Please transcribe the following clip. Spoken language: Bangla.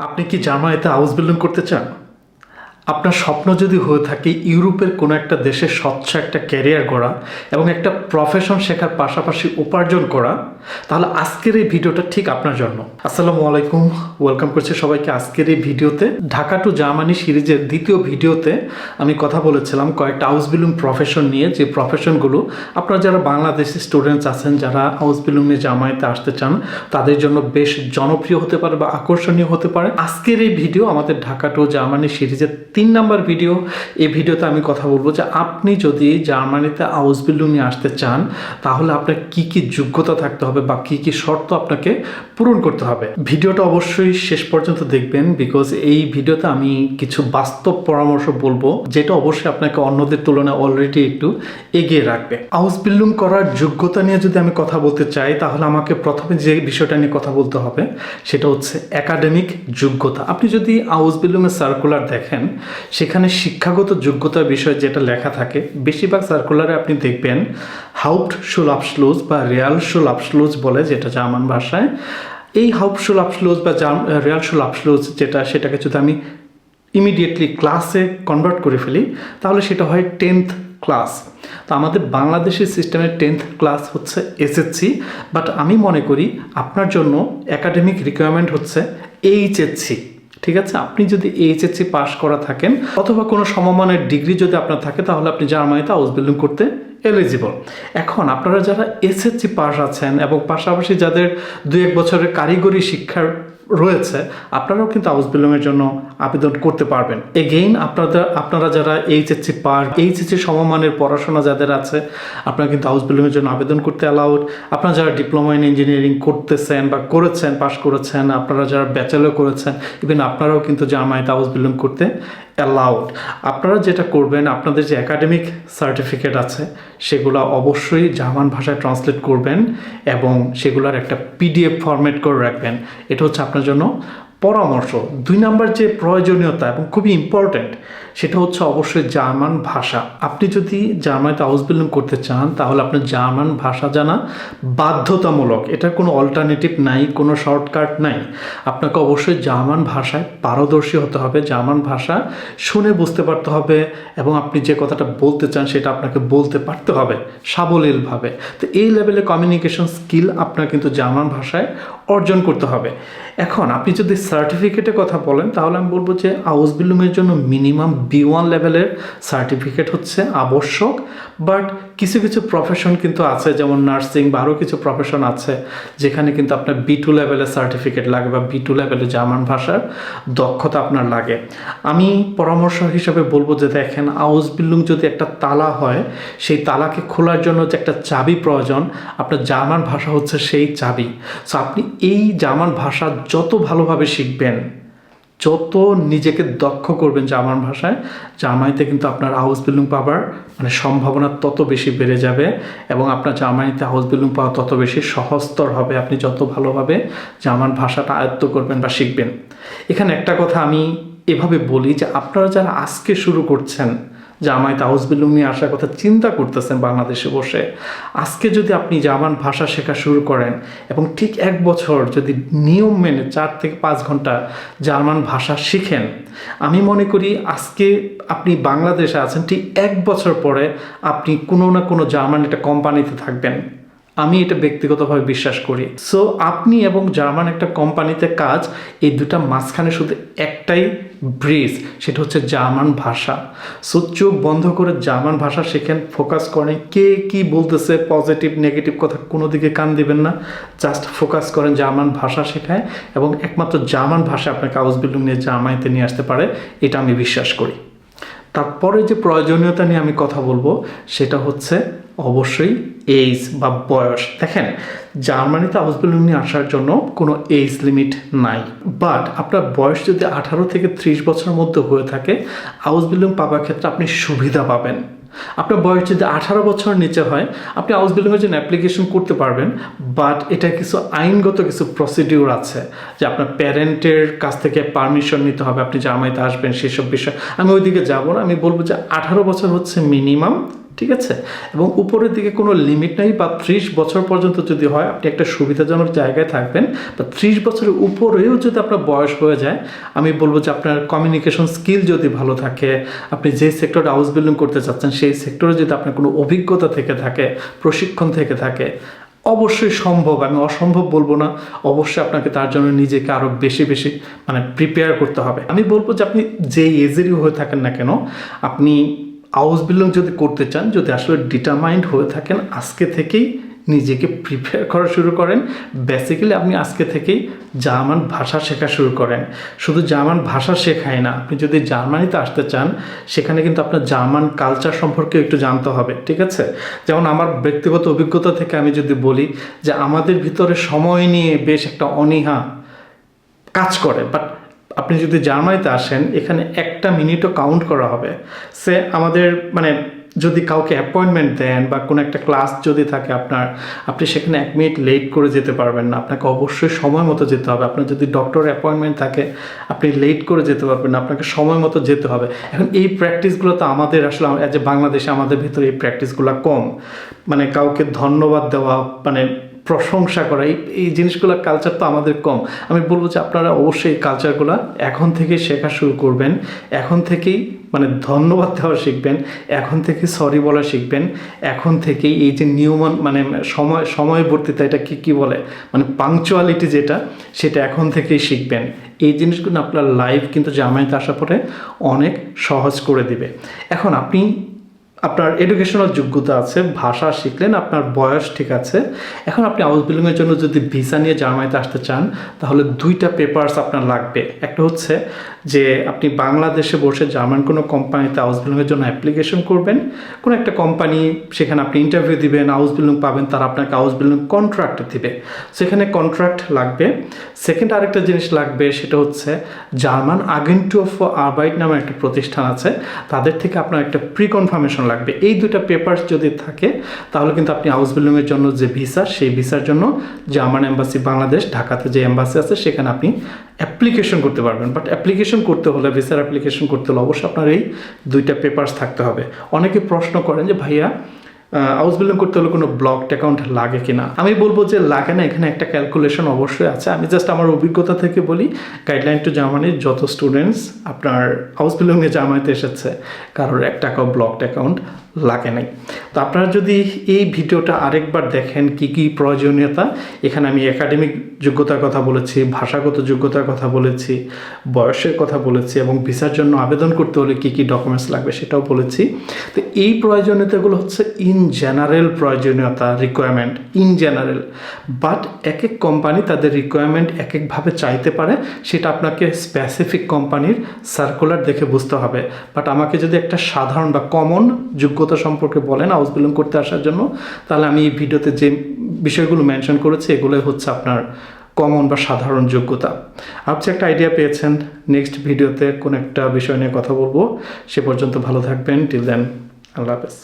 আপনি কি জামায়াতে হাউস বিল্ডিং করতে চান? আপনার স্বপ্ন যদি হয়ে থাকে, ইউরোপের কোনো একটা দেশে স্বচ্ছ একটা ক্যারিয়ার গড়া এবং একটা প্রফেশন শেখার পাশাপাশি উপার্জন করা, তাহলে আজকের এই ভিডিওটা ঠিক আপনার জন্য। আসসালামু আলাইকুম। ওয়েলকাম করছি সবাইকে আজকের এই ভিডিওতে। ঢাকা টু জার্মানি সিরিজের দ্বিতীয় ভিডিওতে আমি কথা বলেছিলাম কয়েকটা হাউস বিল্ডিং প্রফেশন নিয়ে। যে প্রফেশনগুলো আপনারা যারা বাংলাদেশি স্টুডেন্টস আছেন, যারা হাউস বিল্ডিং নিয়ে জার্মানিতে আসতে চান, তাদের জন্য বেশ জনপ্রিয় হতে পারে বা আকর্ষণীয় হতে পারে। আজকের এই ভিডিও আমাদের ঢাকা টু জার্মানি সিরিজের তিন নাম্বার ভিডিও এই ভিডিওতে আমি কথা বলব যে আপনি যদি জার্মানিতে হাউস নিয়ে আসতে চান, তাহলে আপনার কি কি যোগ্যতা থাকতে হবে বা কি কি শর্ত আপনাকে পূরণ করতে হবে। ভিডিওটা অবশ্যই শেষ পর্যন্ত দেখবেন বিকজ এই ভিডিওতে আমি কিছু বাস্তব পরামর্শ বলব যেটা অবশ্যই আপনাকে অন্যদের তুলনায় অলরেডি একটু এগিয়ে রাখবে। হাউস বিল্ডিং করার যোগ্যতা নিয়ে যদি আমি কথা বলতে চাই, তাহলে আমাকে প্রথমে যে বিষয়টা নিয়ে কথা বলতে হবে, সেটা হচ্ছে একাডেমিক যোগ্যতা। আপনি যদি হাউস বিল্ডিংয়ের সার্কুলার দেখেন সেখানে শিক্ষাগত যোগ্যতার বিষয়ে যেটা লেখা থাকে, বেশিরভাগ সার্কুলারে আপনি দেখবেন হাউপ্ট শুল আপসলুজ বা রিয়াল শুল আপসলুজ বলে যেটা জার্মান ভাষায়। এই হাউপ শুল আপসলুজ বা রিয়াল শুল আপসলুজ যেটা, সেটাকে যদি আমি ইমিডিয়েটলি ক্লাসে কনভার্ট করে ফেলি, তাহলে সেটা হয় টেন্থ ক্লাস তো আমাদের বাংলাদেশের সিস্টেমের টেন্থ ক্লাস হচ্ছে এসএসসি বাট আমি মনে করি আপনার জন্য একাডেমিক রিকোয়ারমেন্ট হচ্ছে এইচএসসি ঠিক আছে? আপনি যদি এইচএসসি পাশ করা থাকেন, অথবা কোনো সমমানের ডিগ্রি যদি আপনার থাকে, তাহলে আপনি জার্মানিতে হাউস বিল্ডিং করতে এলিজিবল এখন আপনারা যারা এসএসসি পাস আছেন এবং পাশাপাশি যাদের দু এক বছরের কারিগরি শিক্ষার রয়েছে, আপনারাও কিন্তু হাউস বিল্ডিংয়ের জন্য আবেদন করতে পারবেন। এগেইন আপনাদের, আপনারা যারা এইচএসসি পার এইচএসসি সমমানের পড়াশোনা যাদের আছে, আপনারা কিন্তু হাউস বিল্ডিংয়ের জন্য আবেদন করতে অ্যালাউড আপনারা যারা ডিপ্লোমা ইন ইঞ্জিনিয়ারিং করতেছেন বা করেছেন পাশ করেছেন, আপনারা যারা ব্যাচেলর করেছেন ইভেন আপনারাও কিন্তু জার্মানিতে হাউস বিল্ডিং করতে অ্যালাউড আপনারা যেটা করবেন, আপনাদের যে একাডেমিক সার্টিফিকেট আছে, সেগুলো অবশ্যই জার্মান ভাষায় ট্রান্সলেট করবেন এবং সেগুলোর একটা পিডিএফ ফরম্যাট করে রাখবেন। এটা হচ্ছে আপনার জন্য পরামর্শ। দুই নাম্বার যে প্রয়োজনীয়তা এবং খুবই ইম্পর্ট্যান্ট সেটা হচ্ছে অবশ্যই জার্মান ভাষা। আপনি যদি জার্মানিতে হাউস বিল্ডিং করতে চান, তাহলে আপনার জার্মান ভাষা জানা বাধ্যতামূলক। এটার কোনো অল্টারনেটিভ নাই, কোনো শর্টকাট নাই। আপনাকে অবশ্যই জার্মান ভাষায় পারদর্শী হতে হবে, জার্মান ভাষা শুনে বুঝতে পারতে হবে এবং আপনি যে কথাটা বলতে চান, সেটা আপনাকে বলতে পারতে হবে সাবলীলভাবে। তো এই লেভেলে কমিউনিকেশন স্কিল আপনার কিন্তু জার্মান ভাষায় অর্জন করতে হবে। এখন আপনি যদি সার্টিফিকেটের কথা বলেন, তাহলে আমি বলব যে হাউস বিল্ডিংয়ের জন্য মিনিমাম বি ওয়ান লেভেলের সার্টিফিকেট হচ্ছে আবশ্যক বাট কিছু কিছু প্রফেশন কিন্তু আছে, যেমন নার্সিং বা আরও কিছু প্রফেশন আছে, যেখানে কিন্তু আপনার বি টু লেভেলের সার্টিফিকেট লাগে বা বি টু লেভেলের জার্মান ভাষার দক্ষতা আপনার লাগে। আমি পরামর্শ হিসেবে বলব যে দেখেন, আউস বিল্ডিং যদি একটা তালা হয়, সেই তালাকে খোলার জন্য যে একটা চাবি প্রয়োজন, আপনার জার্মান ভাষা হচ্ছে সেই চাবি। সো আপনি এই জার্মান ভাষা যত ভালোভাবে শিখবেন যত নিজেকে দক্ষ করবেন জামার ভাষায় জামাইতে কিন্তু আপনার হাউস বিল্ডিং পাওয়ার মানে সম্ভাবনা তত বেশি বেড়ে যাবে এবং আপনার জামাইতে হাউস বিল্ডিং পাওয়া তত বেশি সহজতর হবে। আপনি যত ভালোভাবে জামার ভাষাটা আয়ত্ত করবেন বা শিখবেন। এখানে একটা কথা আমি এভাবে বলি যে আপনারা যারা আজকে শুরু করছেন জামায়াত তাউজ বিলুম নিয়ে আসার কথা চিন্তা করতেছেন বাংলাদেশে বসে। আজকে যদি আপনি জার্মান ভাষা শেখা শুরু করেন এবং ঠিক এক বছর যদি নিয়ম মেনে চার থেকে পাঁচ ঘণ্টা জার্মান ভাষা শিখেন, আমি মনে করি আজকে আপনি বাংলাদেশে আছেন, ঠিক এক বছর পরে আপনি কোনো না কোনো জার্মান একটা কোম্পানিতে থাকবেন। আমি এটা ব্যক্তিগতভাবে বিশ্বাস করি। সো আপনি এবং জার্মান একটা কোম্পানিতে কাজ, এই দুটা মাঝখানে শুধু একটাই ব্রিজ সেটা হচ্ছে জার্মান ভাষা। সো চোখ বন্ধ করে জার্মান ভাষা শেখেন ফোকাস করেন, কে কি বলতেছে পজিটিভ নেগেটিভ কথা কোনো দিকে কান দিবেন না। জাস্ট ফোকাস করেন জার্মান ভাষা শেখায় এবং একমাত্র জার্মান ভাষা আপনাকে হাউস বিল্ডিং নিয়ে জার্মানিতে নিয়ে আসতে পারে, এটা আমি বিশ্বাস করি। তারপরে যে প্রয়োজনীয়তা নিয়ে আমি কথা বলব, সেটা হচ্ছে অবশ্যই এইজ বা বয়স। দেখেন, জার্মানিতে হাউস বিল্ডিং আসার জন্য কোনো এইজ লিমিট নাই। বাট আপনার বয়স যদি আঠারো থেকে ত্রিশ বছরের মধ্যে হয়ে থাকে হাউস বিল্ডিং পাওয়ার ক্ষেত্রে আপনি সুবিধা পাবেন। আপনার বয়স যদি আঠারো বছর নিচে হয়, আপনি হাউস বিল্ডিংয়ের জন্য অ্যাপ্লিকেশন করতে পারবেন বাট এটা কিছু আইনগত কিছু প্রসিডিউর আছে যে আপনার প্যারেন্টের কাছ থেকে পারমিশন নিতে হবে, আপনি জামাইতে আসবেন সেসব বিষয়। আমি ওইদিকে যাব না, আমি বলব যে আঠারো বছর হচ্ছে মিনিমাম ঠিক আছে? এবং উপরের দিকে কোনো লিমিট নাই, বা ত্রিশ বছর পর্যন্ত যদি হয়, আপনি একটা সুবিধাজনক জায়গায় থাকবেন, বা ত্রিশ বছরের উপরেও যদি আপনার বয়স হয়ে যায়, আমি বলব যে আপনার কমিউনিকেশন স্কিল যদি ভালো থাকে, আপনি যে সেক্টরে হাউস বিল্ডিং করতে চাচ্ছেন, সেই সেক্টরে যদি আপনার কোনো অভিজ্ঞতা থেকে থাকে, প্রশিক্ষণ থেকে থাকে, অবশ্যই সম্ভব। আমি অসম্ভব বলব না, অবশ্যই আপনাকে তার জন্য নিজেকে আরও বেশি বেশি মানে প্রিপেয়ার করতে হবে। আমি বলব যে আপনি যেই এজেরই হয়ে থাকেন না কেন, আপনি হাউস বিল্ডিং যদি করতে চান, যদি আসলে ডিটারমাইন্ড হয়ে থাকেন, আজকে থেকেই নিজেকে প্রিপেয়ার করা শুরু করেন। বেসিক্যালি আপনি আজকে থেকেই জার্মান ভাষা শেখা শুরু করেন। শুধু জার্মান ভাষা শেখায় না, আপনি যদি জার্মানিতে আসতে চান, সেখানে কিন্তু আপনার জার্মান কালচার সম্পর্কে একটু জানতে হবে, ঠিক আছে? যেমন আমার ব্যক্তিগত অভিজ্ঞতা থেকে আমি যদি বলি যে আমাদের ভিতরে সময় নিয়ে বেশ একটা অনীহা কাজ করে বাট আপনি যদি জার্মানিতে আসেন, এখানে একটা মিনিটও কাউন্ট করা হবে। সে আমাদের মানে যদি কাউকে অ্যাপয়েন্টমেন্ট দেন বা কোনো একটা ক্লাস যদি থাকে আপনার, আপনি সেখানে এক মিনিট লেট করে যেতে পারবেন না। আপনাকে অবশ্যই সময় মতো যেতে হবে। আপনার যদি ডক্টর অ্যাপয়েন্টমেন্ট থাকে, আপনি লেট করে যেতে পারবেন না। আপনাকে সময় মতো যেতে হবে। এখন এই প্র্যাকটিসগুলো তো আমাদের আসলে অ্যাজ এ বাংলাদেশে আমাদের ভিতরে এই প্র্যাকটিসগুলো কম। মানে কাউকে ধন্যবাদ দেওয়া মানে প্রশংসা করা। এই এই জিনিসগুলো কালচার তো আমাদের কম। আমি বলব যে আপনারা অবশ্যই কালচারগুলো এখন থেকে শেখা শুরু করবেন। এখন থেকেই মানে ধন্যবাদ দেওয়া শিখবেন। এখন থেকে সরি বলা শিখবেন। এখন থেকেই এই যে নিয়ম মানে সময় সময়বর্তিতা এটা কী কী বলে? মানে পাংচুয়ালিটি যেটা, সেটা এখন থেকেই শিখবেন। এই জিনিসগুলো আপনার লাইফ কিন্তু জামাইতে আসার পরে অনেক সহজ করে দিবে। এখন আপনি আপনার এডুকেশনাল যোগ্যতা আছে, ভাষা শিখলেন, আপনার বয়স ঠিক আছে। এখন আপনি হাউস বিল্ডিংয়ের জন্য যদি ভিসা নিয়ে জার্মানিতে আসতে চান, তাহলে দুইটা পেপারস আপনার লাগবে। একটা হচ্ছে যে আপনি বাংলাদেশে বসে জার্মান কোনো কোম্পানিতে হাউস বিল্ডিংয়ের জন্য অ্যাপ্লিকেশন করবেন। কোনো একটা কোম্পানি সেখানে আপনি ইন্টারভিউ দিবেন হাউস বিল্ডিং পাবেন, তারা আপনাকে হাউস বিল্ডিং কন্ট্রাক্ট দিবে। সেখানে কন্ট্রাক্ট লাগবে। সেকেন্ড আরেকটা জিনিস লাগবে, সেটা হচ্ছে জার্মান আগেন্টু অফ আরবাইট নামে একটা প্রতিষ্ঠান আছে। তাদের থেকে আপনার একটা প্রি কনফার্মেশন লাগবে। এই দুটা পেপারস যদি থাকে, তাহলে কিন্তু আপনি হাউস বিল্ডিংয়ের জন্য যে ভিসা সেই ভিসার জন্য জার্মান এম্বাসি বাংলাদেশ ঢাকাতে যে এম্বাসি আছে, সেখানে আপনি অ্যাপ্লিকেশন করতে পারবেন। বাট অ্যাপ্লিকেশন করতে হলে ভিসার অ্যাপ্লিকেশন করতে হলে অবশ্যই আপনার এই দুইটা পেপারস থাকতে হবে। অনেকে প্রশ্ন করেন যে, ভাইয়া হাউস বিল্ডিং করতে হলে কোনো ব্লকড অ্যাকাউন্ট লাগে কিনা? আমি বলব যে লাগে না, এখানে একটা ক্যালকুলেশন অবশ্যই আছে। আমি জাস্ট আমার অভিজ্ঞতা থেকে বলি গাইডলাইন টু জার্মানির যত স্টুডেন্টস আপনার হাউস বিল্ডিংয়ে জার্মানিতে এসেছে, কারোর এক টাকাও ব্লকড অ্যাকাউন্ট লাগে নাই। তো আপনারা যদি এই ভিডিওটা আরেকবার দেখেন, কি কি প্রয়োজনীয়তা, এখানে আমি একাডেমিক যোগ্যতার কথা বলেছি, ভাষাগত যোগ্যতার কথা বলেছি, বয়সের কথা বলেছি, এবং ভিসার জন্য আবেদন করতে হলে কি কি ডকুমেন্টস লাগবে সেটাও বলেছি। তো এই প্রয়োজনীয়তাগুলো হচ্ছে ইন জেনারেল প্রয়োজনীয়তা রিকোয়ারমেন্ট ইন জেনারেল বাট এক এক কোম্পানি তাদের রিকোয়ারমেন্ট এক একভাবে চাইতে পারে, সেটা আপনাকে স্পেসিফিক কোম্পানির সার্কুলার দেখে বুঝতে হবে। বাট আমাকে যদি একটা সাধারণ বা কমন যোগ্যতা সম্পর্কে বলেন হাউস বিল্ডিং করতে আসার জন্য, তাহলে আমি এই ভিডিওতে যে বিষয়গুলো মেনশন করেছি, এগুলোই হচ্ছে আপনার কমন বা সাধারণ যোগ্যতা। আপনি একটা আইডিয়া পেয়েছেন নেক্সট ভিডিওতে কোন একটা বিষয় নিয়ে কথা বলব। সে পর্যন্ত ভালো থাকবেন টিল দেন আল্লাহ হাফেজ।